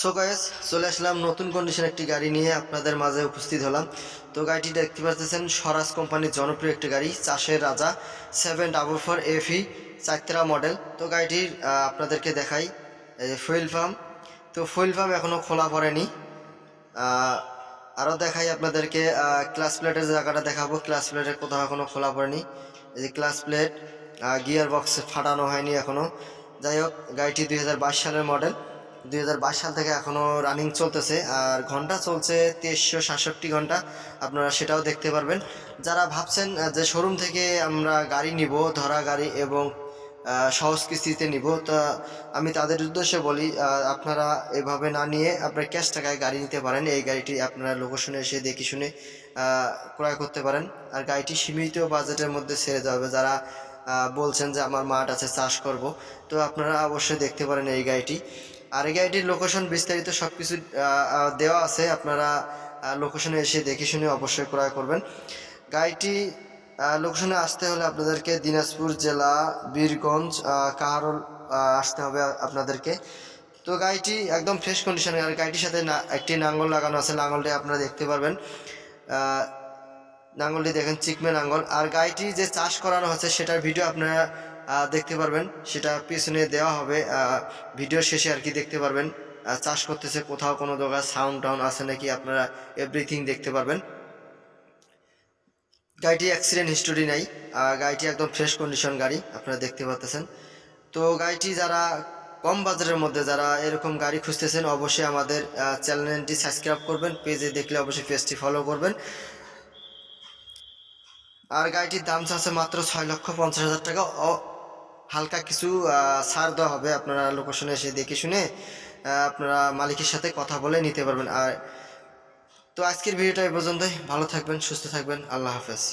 So guys চলে আসলাম নতুন condition একটি গাড়ি নিয়ে আপনাদের মাঝে উপস্থিত হলাম। তো, গাড়িটি দেখতে পাচ্ছেন স্বরাজ কোম্পানির জনপ্রিয় একটি গাড়ি, চাষের রাজা সেভেন ডাবল ফোর এফি চারতেরা মডেল তো, গাড়িটির আপনাদেরকে দেখাই ফুয়েল পাম্প তো ফুয়েল পাম্প এখনও খোলা পড়েনি। আরও দেখাই আপনাদেরকে ক্লাস প্লেটের জায়গাটা দেখাবো। ক্লাস প্লেটের কোথাও এখনও খোলা পড়েনি। এই যে ক্লাস প্লেট গিয়ার বক্স ফাটানো হয়নি এখনও যাই হোক, গাড়িটি দুই হাজার বাইশ সালের মডেল দুই হাজার বাইশ সাল থেকে এখনও রানিং চলতেছে, আর ঘণ্টা চলছে তেইশশো সাতষট্টি ঘণ্টা। আপনারা সেটাও দেখতে পারবেন। যারা ভাবছেন যে শোরুম থেকে আমরা গাড়ি নিব, ধরা গাড়ি এবং সহজ কিস্তিতে নিব, তা আমি তাদের উদ্দেশ্যে বলি আপনারা এভাবে না নিয়ে আপনার ক্যাশ টাকায় গাড়ি নিতে পারেন। এই গাড়িটি আপনারা লোকেশনে এসে দেখে শুনে ক্রয় করতে পারেন। আর গাড়িটি সীমিত বাজেটের মধ্যে ছেড়ে যাবে যারা বলছেন যে আমার মাঠ আছে, চাষ করব, তো আপনারা অবশ্যই দেখতে পারেন এই গাড়িটি। আর এই গাড়িটির লোকেশন বিস্তারিত সব কিছু দেওয়া আছে। আপনারা লোকেশনে এসে দেখে শুনে অবশ্যই ক্রয় করবেন। গাড়িটি লোকেশনে আসতে হলে আপনাদেরকে দিনাজপুর জেলা, বীরগঞ্জ কাহারোল আসতে হবে আপনাদেরকে। তো গাড়িটি একদম ফ্রেশ কন্ডিশনে আর গাড়িটির সাথে না- একটি নাঙ্গল লাগানো আছে। নাঙ্গলটি আপনারা দেখতে পারবেন। নাঙ্গলটি দেখেন চিকমে নাঙ্গল। আর গাড়িটি যে চাষ করানো হচ্ছে, সেটার ভিডিও আপনারা দেখতে পারবেন। সেটা পিছনে দেওয়া হবে। আহ, ভিডিওর শেষে আর কি দেখতে পারবেন। চাষ করতেছে কোথাও কোনো জায়গায় সাউন্ড টাউন আছে নাকি আপনারা এভরিথিং দেখতে পারবেন। গাড়িটি অ্যাক্সিডেন্ট হিস্টোরি নাই। গাড়িটি একদম ফ্রেশ কন্ডিশন গাড়ি আপনারা দেখতে পাচ্ছেন তো গাড়িটি যারা কম বাজারের মধ্যে যারা এরকম গাড়ি খুঁজতেছেন অবশ্যই আমাদের চ্যানেলটি সাবস্ক্রাইব করবেন। পেজে দেখলে অবশ্যই পেজটি ফলো করবেন। আর গাড়িটির দাম আছে মাত্র ছয় লক্ষ পঞ্চাশ হাজার টাকা। হালকা কিছু সার দেওয়া হবে। আপনারা লোকেশনে এসে দেখে শুনে আপনারা মালিকের সাথে কথা বলে নিতে পারবেন। আর তো আজকের ভিডিওটা এ পর্যন্তই। ভালো থাকবেন, সুস্থ থাকবেন। আল্লাহ হাফেজ।